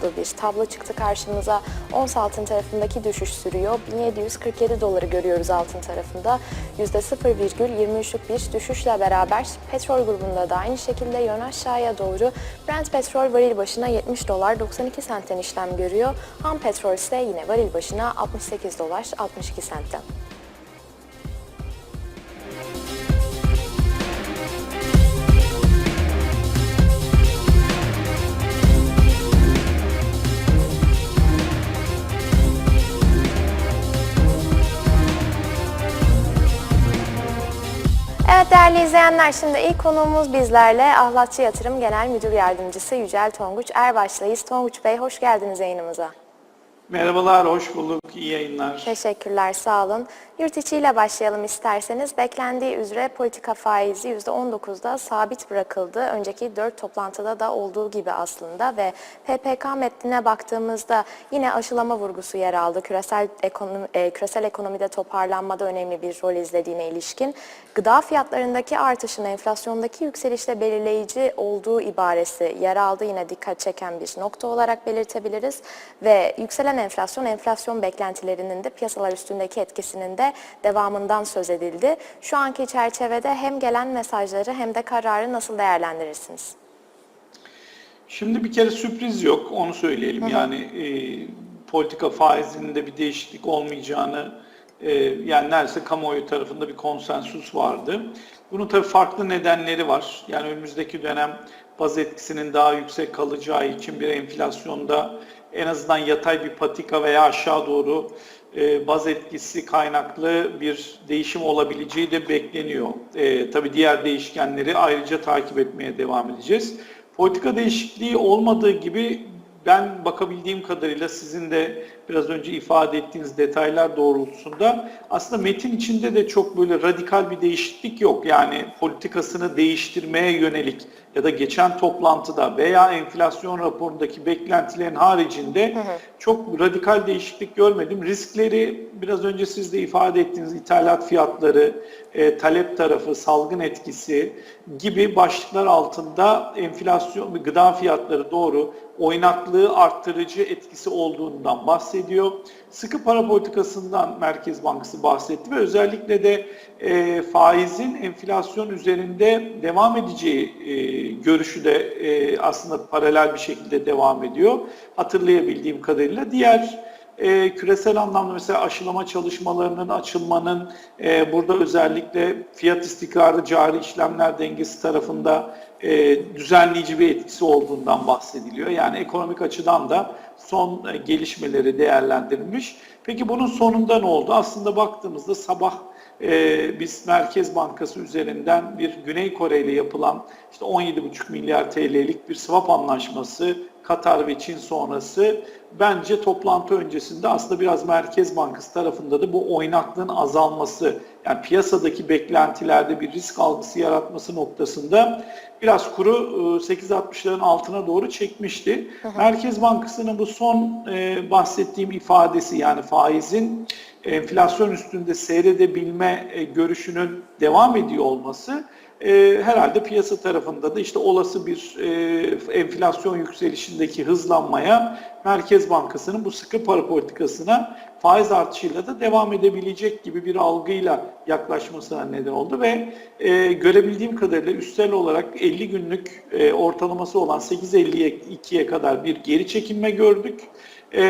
olduğu bir tablo çıktı karşımıza. Ons altın tarafındaki düşüş sürüyor. 1747 doları görüyoruz altın tarafında. %0,23'lük bir düşüşle beraber petrol grubunda da aynı şekilde yön aşağıya doğru Brent petrol varil başına 70 dolar 92 sentten işlem görüyor. Ham petrol ise yine varil başına 68 dolar 62 sentten. Evet değerli izleyenler şimdi ilk konuğumuz bizlerle Ahlatçı Yatırım Genel Müdür Yardımcısı Yücel Tonguç Erbaş'layız. Tonguç Bey hoş geldiniz yayınımıza. Merhabalar, hoş bulduk. İyi yayınlar. Teşekkürler, sağ olun. Yurt içiyle başlayalım isterseniz. Beklendiği üzere politika faizi %19'da sabit bırakıldı. Önceki 4 toplantıda da olduğu gibi aslında ve PPK metnine baktığımızda yine aşılama vurgusu yer aldı. Küresel, ekonomi, e, küresel ekonomide toparlanmada önemli bir rol izlediğine ilişkin. Gıda fiyatlarındaki artışın enflasyondaki yükselişte belirleyici olduğu ibaresi yer aldı. Yine dikkat çeken bir nokta olarak belirtebiliriz. Ve yükselen enflasyon, enflasyon beklentilerinin de piyasalar üstündeki etkisinin de devamından söz edildi. Şu anki çerçevede hem gelen mesajları hem de kararı nasıl değerlendirirsiniz? Şimdi bir kere sürpriz yok, onu söyleyelim. Yani e, politika faizinde bir değişiklik olmayacağını, e, yani neredeyse kamuoyu tarafında bir konsensus vardı. Bunun tabii farklı nedenleri var. Yani önümüzdeki dönem baz etkisinin daha yüksek kalacağı için bir enflasyonda en azından yatay bir patika veya aşağı doğru baz etkisi kaynaklı bir değişim olabileceği de bekleniyor. E, tabii diğer değişkenleri ayrıca takip etmeye devam edeceğiz. Politika değişikliği olmadığı gibi ben bakabildiğim kadarıyla sizin de biraz önce ifade ettiğiniz detaylar doğrultusunda aslında metin içinde de çok böyle radikal bir değişiklik yok. Yani politikasını değiştirmeye yönelik ya da geçen toplantıda veya enflasyon raporundaki beklentilerin haricinde çok radikal değişiklik görmedim. Riskleri biraz önce siz de ifade ettiğiniz ithalat fiyatları, e, talep tarafı, salgın etkisi gibi başlıklar altında enflasyon, gıda fiyatları doğru oynaklığı arttırıcı etkisi olduğundan bahsediyor. Sıkı para politikasından Merkez Bankası bahsetti ve özellikle de e, faizin enflasyon üzerinde devam edeceği e, görüşü de e, aslında paralel bir şekilde devam ediyor. Hatırlayabildiğim kadarıyla diğer e, küresel anlamda mesela aşılama çalışmalarının açılmanın e, burada özellikle fiyat istikrarı cari işlemler dengesi tarafında e, düzenleyici bir etkisi olduğundan bahsediliyor. Yani ekonomik açıdan da son e, gelişmeleri değerlendirilmiş. Peki bunun sonunda ne oldu? Aslında baktığımızda sabah e, biz Merkez Bankası üzerinden bir Güney Kore ile yapılan işte 17,5 milyar TL'lik bir swap anlaşması Katar ve Çin sonrası bence toplantı öncesinde aslında biraz Merkez Bankası tarafında da bu oynaklığın azalması yani piyasadaki beklentilerde bir risk algısı yaratması noktasında biraz kuru e, 8.60'ların altına doğru çekmişti. Merkez Bankası'nın bu son e, bahsettiğim ifadesi yani faizin enflasyon üstünde seyredebilme e, görüşünün devam ediyor olması e, herhalde piyasa tarafında da işte olası bir e, enflasyon yükselişindeki hızlanmaya Merkez Bankası'nın bu sıkı para politikasına faiz artışıyla da devam edebilecek gibi bir algıyla yaklaşmasına neden oldu ve e, görebildiğim kadarıyla üstel olarak 50 günlük e, ortalaması olan 8.52'ye kadar bir geri çekilme gördük. E,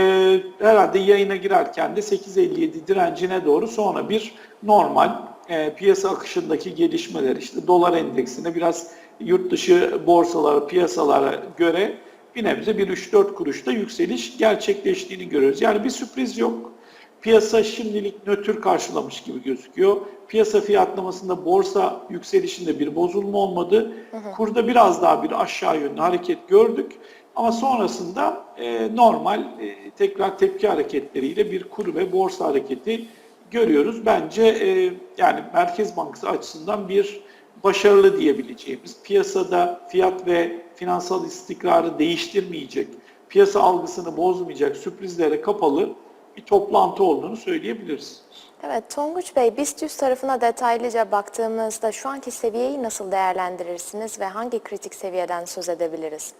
herhalde yayına girerken de 8.57 direncine doğru sonra bir normal e, piyasa akışındaki gelişmeler işte dolar endeksine biraz yurt dışı borsalara, piyasalara göre bir nebze bir 3-4 kuruşta yükseliş gerçekleştiğini görüyoruz. Yani bir sürpriz yok. Piyasa şimdilik nötr karşılamış gibi gözüküyor. Piyasa fiyatlamasında borsa yükselişinde bir bozulma olmadı. Kurda biraz daha bir aşağı yönlü hareket gördük. Ama sonrasında e, normal e, tekrar tepki hareketleriyle bir kur ve borsa hareketi görüyoruz. Bence e, yani Merkez Bankası açısından bir başarılı diyebileceğimiz, piyasada fiyat ve finansal istikrarı değiştirmeyecek, piyasa algısını bozmayacak, sürprizlere kapalı bir toplantı olduğunu söyleyebiliriz. Evet Tonguç Bey, BIST 100 tarafına detaylıca baktığımızda şu anki seviyeyi nasıl değerlendirirsiniz ve hangi kritik seviyeden söz edebiliriz?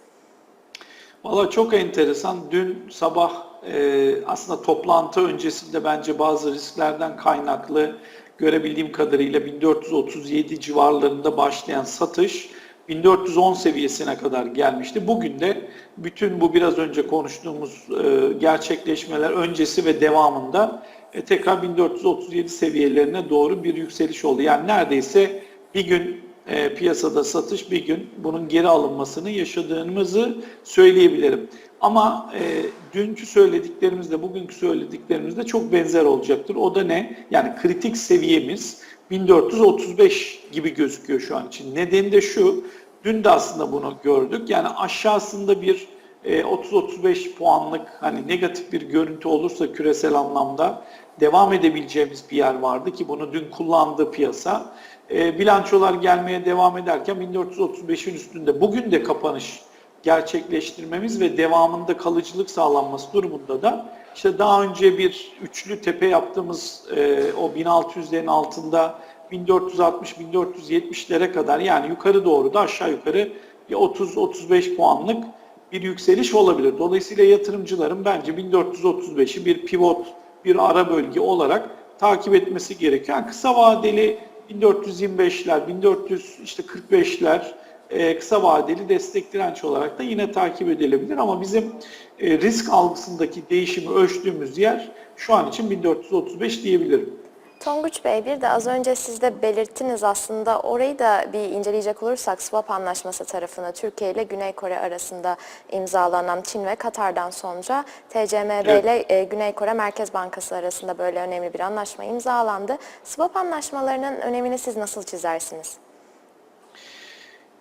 Valla çok enteresan. Dün sabah e, aslında toplantı öncesinde bence bazı risklerden kaynaklı görebildiğim kadarıyla 1437 civarlarında başlayan satış 1410 seviyesine kadar gelmişti. Bugün de bütün bu biraz önce konuştuğumuz e, gerçekleşmeler öncesi ve devamında e, tekrar 1437 seviyelerine doğru bir yükseliş oldu. Yani neredeyse bir gün e, piyasada satış bir gün bunun geri alınmasını yaşadığımızı söyleyebilirim. Ama e, dünkü söylediklerimizle bugünkü söylediklerimizde çok benzer olacaktır. O da ne? Yani kritik seviyemiz 1435 gibi gözüküyor şu an için. Nedeni de şu, dün de aslında bunu gördük. Yani aşağısında bir e, 30-35 puanlık hani negatif bir görüntü olursa küresel anlamda devam edebileceğimiz bir yer vardı ki bunu dün kullandı piyasa. E, bilançolar gelmeye devam ederken 1435'in üstünde bugün de kapanış gerçekleştirmemiz ve devamında kalıcılık sağlanması durumunda da işte daha önce bir üçlü tepe yaptığımız e, o 1600'lerin altında 1460-1470'lere kadar yani yukarı doğru da aşağı yukarı bir 30-35 puanlık bir yükseliş olabilir. Dolayısıyla yatırımcıların bence 1435'i bir pivot, bir ara bölge olarak takip etmesi. Yani kısa vadeli 1425'ler, 1400 işte 45'ler e, kısa vadeli destek direnç olarak da yine takip edilebilir ama bizim e, risk algısındaki değişimi ölçtüğümüz yer şu an için 1435 diyebilirim. Tonguç Bey bir de az önce siz de belirttiniz aslında orayı da bir inceleyecek olursak swap anlaşması tarafını Türkiye ile Güney Kore arasında imzalanan Çin ve Katar'dan sonra TCMB Evet. ile e, Güney Kore Merkez Bankası arasında böyle önemli bir anlaşma imzalandı. Swap anlaşmalarının önemini siz nasıl çizersiniz?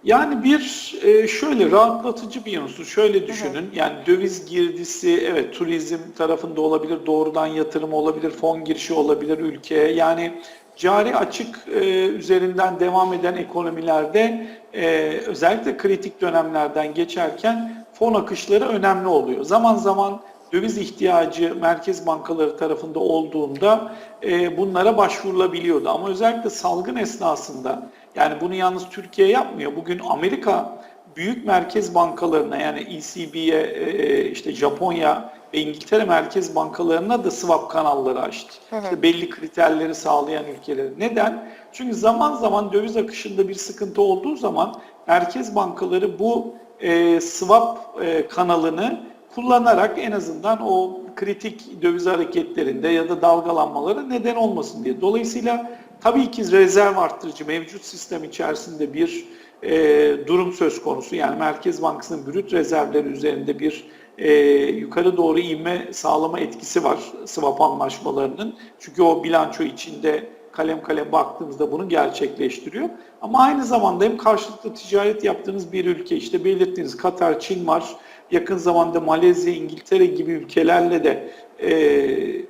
Yani bir e, şöyle rahatlatıcı bir unsur. Şöyle düşünün. Yani döviz girdisi evet turizm tarafında olabilir, doğrudan yatırım olabilir, fon girişi olabilir ülkeye. Yani cari açık e, üzerinden devam eden ekonomilerde e, özellikle kritik dönemlerden geçerken fon akışları önemli oluyor. Zaman zaman döviz ihtiyacı merkez bankaları tarafında olduğunda e, bunlara başvurulabiliyordu. Ama özellikle salgın esnasında yani bunu yalnız Türkiye yapmıyor. Bugün Amerika büyük merkez bankalarına yani ECB'ye e, işte Japonya ve İngiltere merkez bankalarına da swap kanalları açtı. İşte belli kriterleri sağlayan ülkeleri. Neden? Çünkü zaman zaman döviz akışında bir sıkıntı olduğu zaman merkez bankaları bu e, swap e, kanalını kullanarak en azından o kritik döviz hareketlerinde ya da dalgalanmalara neden olmasın diye. Dolayısıyla tabii ki rezerv arttırıcı mevcut sistem içerisinde bir e, durum söz konusu. Yani Merkez Bankası'nın brüt rezervleri üzerinde bir e, yukarı doğru inme sağlama etkisi var swap anlaşmalarının. Çünkü o bilanço içinde kalem kalem baktığımızda bunu gerçekleştiriyor. Ama aynı zamanda hem karşılıklı ticaret yaptığınız bir ülke işte belirttiğiniz Katar, Çin var. Yakın zamanda Malezya, İngiltere gibi ülkelerle de e,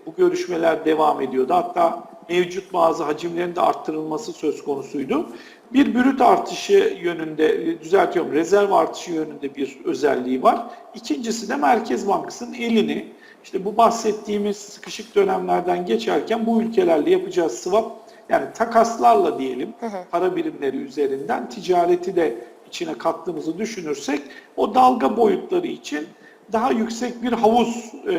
bu görüşmeler devam ediyordu. Hatta mevcut bazı hacimlerin de arttırılması söz konusuydu. Bir brüt artışı yönünde, düzeltiyorum rezerv artışı yönünde bir özelliği var. İkincisi de Merkez Bankası'nın elini işte bu bahsettiğimiz sıkışık dönemlerden geçerken bu ülkelerle yapacağız swap yani takaslarla diyelim para birimleri üzerinden ticareti de içine kattığımızı düşünürsek o dalga boyutları için daha yüksek bir havuz e,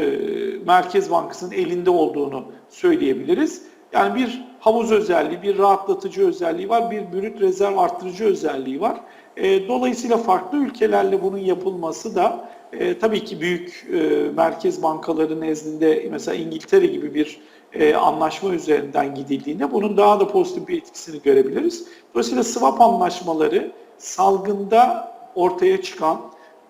Merkez Bankası'nın elinde olduğunu söyleyebiliriz. Yani bir havuz özelliği, bir rahatlatıcı özelliği var, bir brüt rezerv arttırıcı özelliği var. E, dolayısıyla farklı ülkelerle bunun yapılması da e, tabii ki büyük e, merkez bankaları nezdinde mesela İngiltere gibi bir e, anlaşma üzerinden gidildiğinde bunun daha da pozitif bir etkisini görebiliriz. Dolayısıyla swap anlaşmaları salgında ortaya çıkan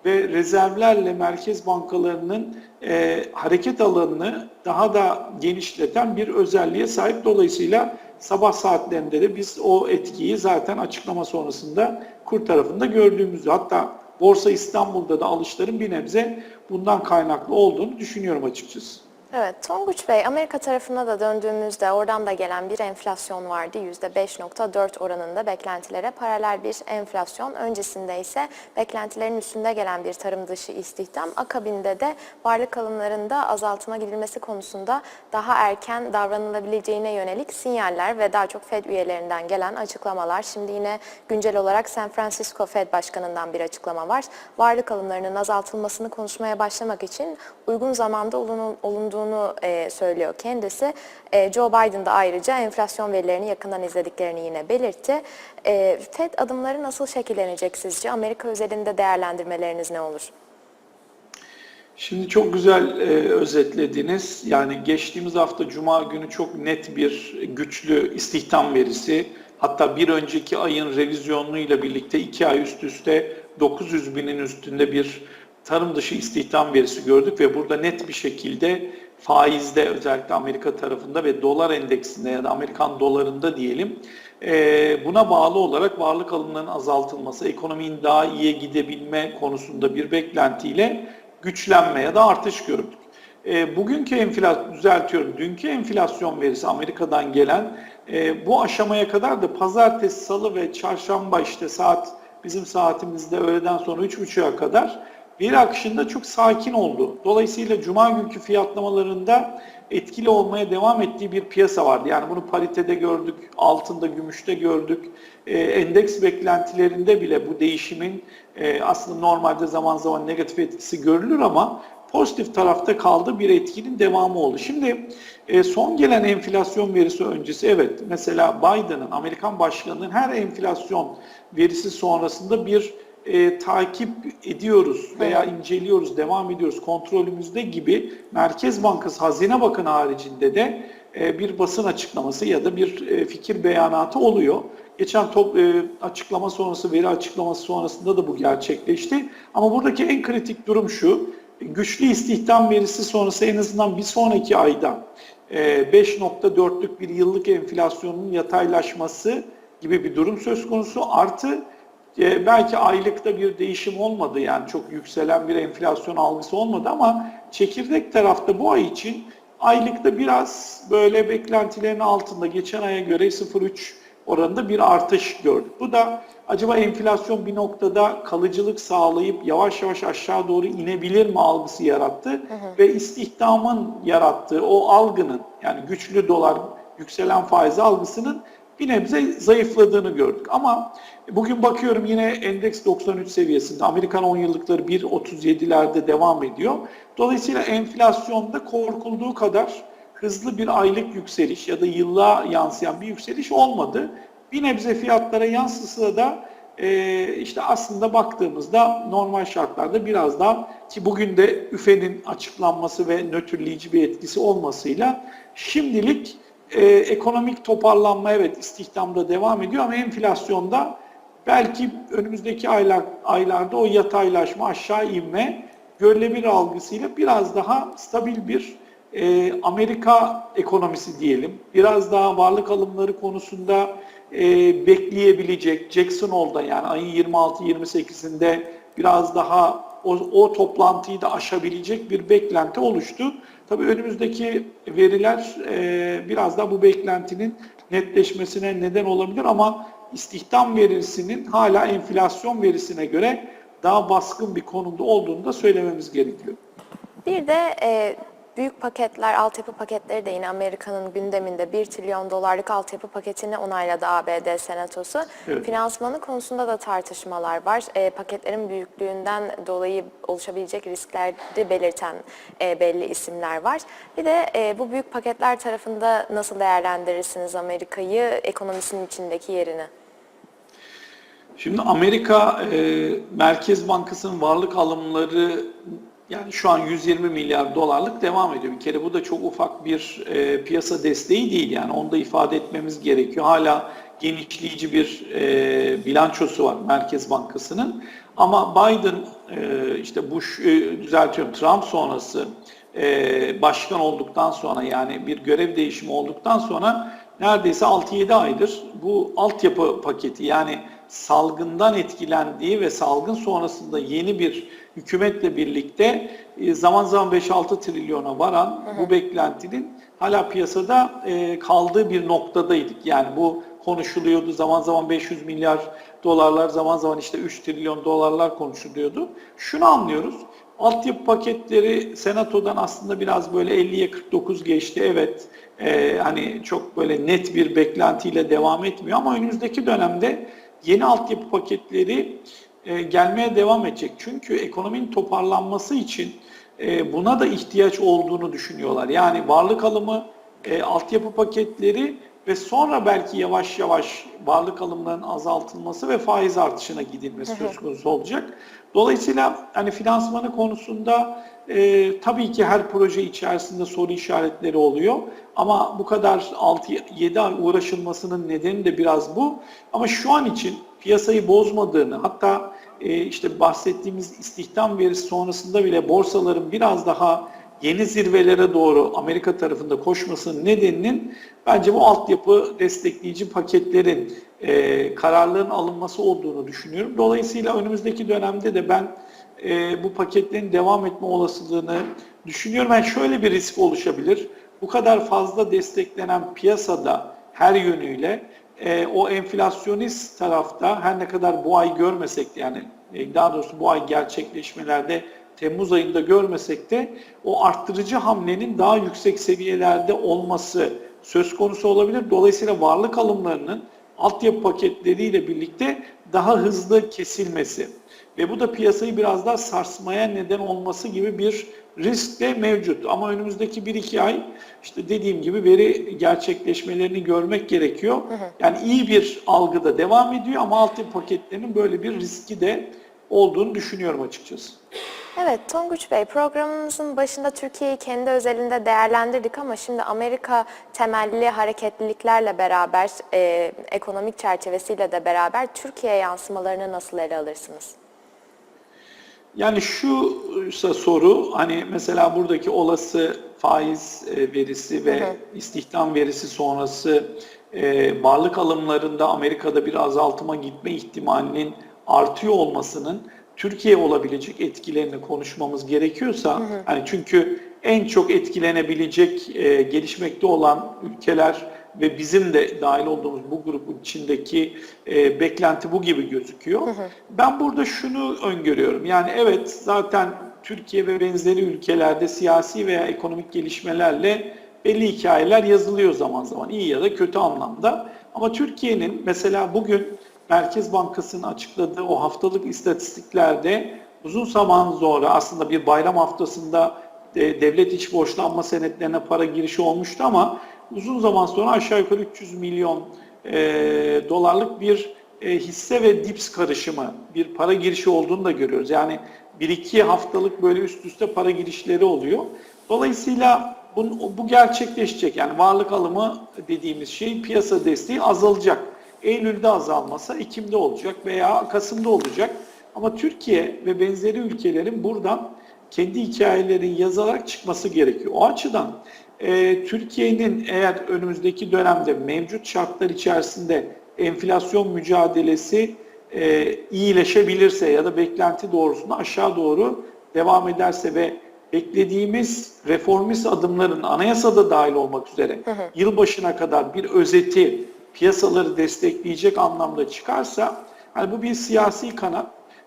ve rezervlerle merkez bankalarının e, hareket alanını daha da genişleten bir özelliğe sahip. Dolayısıyla sabah saatlerinde de biz o etkiyi zaten açıklama sonrasında kur tarafında gördüğümüzü hatta Borsa İstanbul'da da alışların bir nebze bundan kaynaklı olduğunu düşünüyorum açıkçası. Evet, Tonguç Bey, Amerika tarafına da döndüğümüzde oradan da gelen bir enflasyon vardı. %5.4 oranında beklentilere paralel bir enflasyon. Öncesinde ise beklentilerin üstünde gelen bir tarım dışı istihdam. Akabinde de varlık alımlarında azaltıma gidilmesi konusunda daha erken davranılabileceğine yönelik sinyaller ve daha çok Fed üyelerinden gelen açıklamalar. Şimdi yine güncel olarak San Francisco Fed Başkanı'ndan bir açıklama var. Varlık alımlarının azaltılmasını konuşmaya başlamak için uygun zamanda olunu- olunduğunu e, söylüyor kendisi. E, Joe Biden da ayrıca enflasyon verilerini yakından izlediklerini yine belirtti. E, Fed adımları nasıl şekillenecek sizce? Amerika özelinde değerlendirmeleriniz ne olur? Şimdi çok güzel e, özetlediniz. Yani geçtiğimiz hafta Cuma günü çok net bir güçlü istihdam verisi. Hatta bir önceki ayın revizyonuyla birlikte iki ay üst üste 900 binin üstünde bir tarım dışı istihdam verisi gördük ve burada net bir şekilde faizde özellikle Amerika tarafında ve dolar endeksinde ya da Amerikan dolarında diyelim e, buna bağlı olarak varlık alımlarının azaltılması, ekonominin daha iyiye gidebilme konusunda bir beklentiyle güçlenme ya da artış gördük. E, bugünkü enflasyon, düzeltiyorum, dünkü enflasyon verisi Amerika'dan gelen e, bu aşamaya kadar da pazartesi, salı ve çarşamba işte saat bizim saatimizde öğleden sonra 3.30'a kadar veri akışında çok sakin oldu. Dolayısıyla cuma günkü fiyatlamalarında etkili olmaya devam ettiği bir piyasa vardı. Yani bunu paritede gördük, altında, gümüşte gördük. E, endeks beklentilerinde bile bu değişimin e, aslında normalde zaman zaman negatif etkisi görülür ama pozitif tarafta kaldı bir etkinin devamı oldu. Şimdi e, son gelen enflasyon verisi öncesi evet mesela Biden'ın Amerikan başkanının her enflasyon verisi sonrasında bir e, takip ediyoruz veya inceliyoruz, devam ediyoruz kontrolümüzde gibi Merkez Bankası Hazine Bakanı haricinde de e, bir basın açıklaması ya da bir e, fikir beyanatı oluyor. Geçen top, e, açıklama sonrası, veri açıklaması sonrasında da bu gerçekleşti. Ama buradaki en kritik durum şu, güçlü istihdam verisi sonrası en azından bir sonraki ayda e, 5.4'lük bir yıllık enflasyonun yataylaşması gibi bir durum söz konusu. Artı e, belki aylıkta bir değişim olmadı yani çok yükselen bir enflasyon algısı olmadı ama çekirdek tarafta bu ay için aylıkta biraz böyle beklentilerin altında geçen aya göre 0.3 oranında bir artış gördük. Bu da acaba enflasyon bir noktada kalıcılık sağlayıp yavaş yavaş aşağı doğru inebilir mi algısı yarattı ve istihdamın yarattığı o algının yani güçlü dolar yükselen faiz algısının bir nebze zayıfladığını gördük. Ama bugün bakıyorum yine endeks 93 seviyesinde. Amerikan 10 yıllıkları 1.37'lerde devam ediyor. Dolayısıyla enflasyonda korkulduğu kadar hızlı bir aylık yükseliş ya da yıllığa yansıyan bir yükseliş olmadı. Bir nebze fiyatlara yansısa da e, işte aslında baktığımızda normal şartlarda biraz daha ki bugün de üfenin açıklanması ve nötrleyici bir etkisi olmasıyla şimdilik e, ekonomik toparlanma evet istihdamda devam ediyor ama enflasyonda belki önümüzdeki aylar aylarda o yataylaşma aşağı inme görülebilir algısıyla biraz daha stabil bir e, Amerika ekonomisi diyelim. Biraz daha varlık alımları konusunda e, bekleyebilecek Jackson Hole'da yani ayın 26-28'inde biraz daha o, o toplantıyı da aşabilecek bir beklenti oluştu. Tabii önümüzdeki veriler e, biraz da bu beklentinin netleşmesine neden olabilir ama istihdam verisinin hala enflasyon verisine göre daha baskın bir konumda olduğunu da söylememiz gerekiyor. Bir de e, büyük paketler, altyapı paketleri de yine Amerika'nın gündeminde 1 trilyon dolarlık altyapı paketini onayladı ABD Senatosu. Evet. Finansmanı konusunda da tartışmalar var. E, paketlerin büyüklüğünden dolayı oluşabilecek riskleri belirten e, belli isimler var. Bir de e, bu büyük paketler tarafında nasıl değerlendirirsiniz Amerika'yı, ekonomisinin içindeki yerini? Şimdi Amerika e, Merkez Bankası'nın varlık alımları yani şu an 120 milyar dolarlık devam ediyor. Bir kere bu da çok ufak bir e, piyasa desteği değil yani onu da ifade etmemiz gerekiyor. Hala genişleyici bir e, bilançosu var Merkez Bankası'nın. Ama Biden e, işte Bush e, düzeltiyorum Trump sonrası e, başkan olduktan sonra yani bir görev değişimi olduktan sonra neredeyse 6-7 aydır bu altyapı paketi yani salgından etkilendiği ve salgın sonrasında yeni bir hükümetle birlikte e, zaman zaman 5-6 trilyona varan bu beklentinin hala piyasada e, kaldığı bir noktadaydık. Yani bu konuşuluyordu. Zaman zaman 500 milyar dolarlar, zaman zaman işte 3 trilyon dolarlar konuşuluyordu. Şunu anlıyoruz. Altyapı paketleri senatodan aslında biraz böyle 50'ye 49 geçti. Evet e, hani çok böyle net bir beklentiyle devam etmiyor ama önümüzdeki dönemde yeni altyapı paketleri e, gelmeye devam edecek. Çünkü ekonominin toparlanması için e, buna da ihtiyaç olduğunu düşünüyorlar. Yani varlık alımı, e, altyapı paketleri ve sonra belki yavaş yavaş varlık alımlarının azaltılması ve faiz artışına gidilmesi söz konusu olacak. Dolayısıyla hani finansmanı konusunda e, tabii ki her proje içerisinde soru işaretleri oluyor. Ama bu kadar 6-7 ay uğraşılmasının nedeni de biraz bu. Ama şu an için piyasayı bozmadığını hatta e, işte bahsettiğimiz istihdam verisi sonrasında bile borsaların biraz daha yeni zirvelere doğru Amerika tarafında koşmasının nedeninin bence bu altyapı destekleyici paketlerin e, kararların alınması olduğunu düşünüyorum. Dolayısıyla önümüzdeki dönemde de ben e, bu paketlerin devam etme olasılığını düşünüyorum. Yani şöyle bir risk oluşabilir. Bu kadar fazla desteklenen piyasada her yönüyle e, o enflasyonist tarafta her ne kadar bu ay görmesek de yani e, daha doğrusu bu ay gerçekleşmelerde Temmuz ayında görmesek de o arttırıcı hamlenin daha yüksek seviyelerde olması söz konusu olabilir. Dolayısıyla varlık alımlarının altyapı paketleriyle birlikte daha hızlı kesilmesi ve bu da piyasayı biraz daha sarsmaya neden olması gibi bir risk de mevcut. Ama önümüzdeki 1-2 ay işte dediğim gibi veri gerçekleşmelerini görmek gerekiyor. Yani iyi bir algıda devam ediyor ama altyapı paketlerinin böyle bir riski de olduğunu düşünüyorum açıkçası. Evet Tonguç Bey programımızın başında Türkiye'yi kendi özelinde değerlendirdik ama şimdi Amerika temelli hareketliliklerle beraber e, ekonomik çerçevesiyle de beraber Türkiye yansımalarını nasıl ele alırsınız? Yani şu ise soru hani mesela buradaki olası faiz e, verisi ve Hı hı. istihdam verisi sonrası e, varlık alımlarında Amerika'da bir azaltıma gitme ihtimalinin artıyor olmasının Türkiye olabilecek etkilerini konuşmamız gerekiyorsa hani çünkü en çok etkilenebilecek e, gelişmekte olan ülkeler ve bizim de dahil olduğumuz bu grubun içindeki e, beklenti bu gibi gözüküyor. Ben burada şunu öngörüyorum. Yani evet zaten Türkiye ve benzeri ülkelerde siyasi veya ekonomik gelişmelerle belli hikayeler yazılıyor zaman zaman iyi ya da kötü anlamda. Ama Türkiye'nin mesela bugün Merkez Bankası'nın açıkladığı o haftalık istatistiklerde uzun zaman sonra aslında bir bayram haftasında e, devlet iç borçlanma senetlerine para girişi olmuştu ama uzun zaman sonra aşağı yukarı 300 milyon e, dolarlık bir e, hisse ve dips karışımı bir para girişi olduğunu da görüyoruz. Yani bir iki haftalık böyle üst üste para girişleri oluyor. Dolayısıyla bu, bu gerçekleşecek. Yani varlık alımı dediğimiz şey piyasa desteği azalacak. Eylül'de azalmasa Ekim'de olacak veya Kasım'da olacak. Ama Türkiye ve benzeri ülkelerin buradan kendi hikayelerini yazarak çıkması gerekiyor. O açıdan e, Türkiye'nin eğer önümüzdeki dönemde mevcut şartlar içerisinde enflasyon mücadelesi e, iyileşebilirse ya da beklenti doğrusunda aşağı doğru devam ederse ve beklediğimiz reformist adımların anayasada dahil olmak üzere yılbaşına kadar bir özeti piyasaları destekleyecek anlamda çıkarsa hani bu bir siyasi kanat.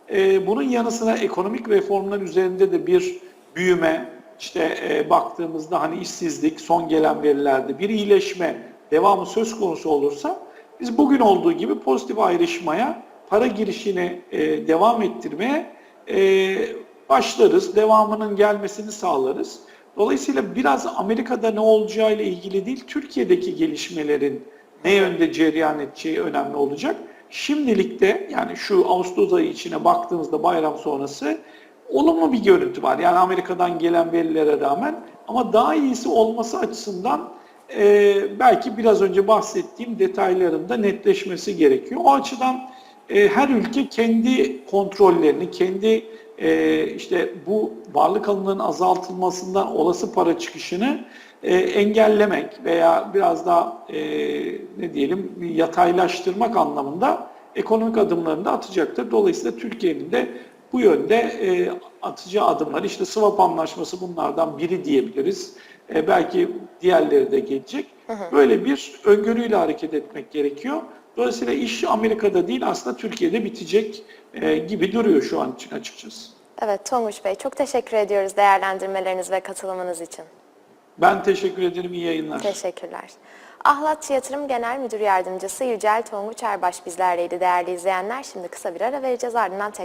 Ee, bunun yanı sıra ekonomik reformlar üzerinde de bir büyüme, işte e, baktığımızda hani işsizlik son gelen verilerde bir iyileşme devamı söz konusu olursa biz bugün olduğu gibi pozitif ayrışmaya, para girişini e, devam ettirmeye e, başlarız. Devamının gelmesini sağlarız. Dolayısıyla biraz Amerika'da ne olacağıyla ilgili değil, Türkiye'deki gelişmelerin ne yönde cereyan edeceği önemli olacak. Şimdilik de yani şu Ağustos ayı içine baktığımızda bayram sonrası olumlu bir görüntü var. Yani Amerika'dan gelen verilere rağmen ama daha iyisi olması açısından e, belki biraz önce bahsettiğim detayların da netleşmesi gerekiyor. O açıdan e, her ülke kendi kontrollerini, kendi e, işte bu varlık alımlarının azaltılmasından olası para çıkışını e, engellemek veya biraz daha e, ne diyelim yataylaştırmak anlamında ekonomik adımlarını da atacaktır. Dolayısıyla Türkiye'nin de bu yönde e, atacağı adımlar, işte swap anlaşması bunlardan biri diyebiliriz. E, belki diğerleri de gelecek. Böyle bir öngörüyle hareket etmek gerekiyor. Dolayısıyla iş Amerika'da değil aslında Türkiye'de bitecek e, gibi duruyor şu an için açıkçası. Evet Tonguç Bey çok teşekkür ediyoruz değerlendirmeleriniz ve katılımınız için. Ben teşekkür ederim. İyi yayınlar. Teşekkürler. Ahlat Yatırım Genel Müdür Yardımcısı Yücel Tonguç Erbaş bizlerleydi değerli izleyenler. Şimdi kısa bir ara vereceğiz ardından tekrar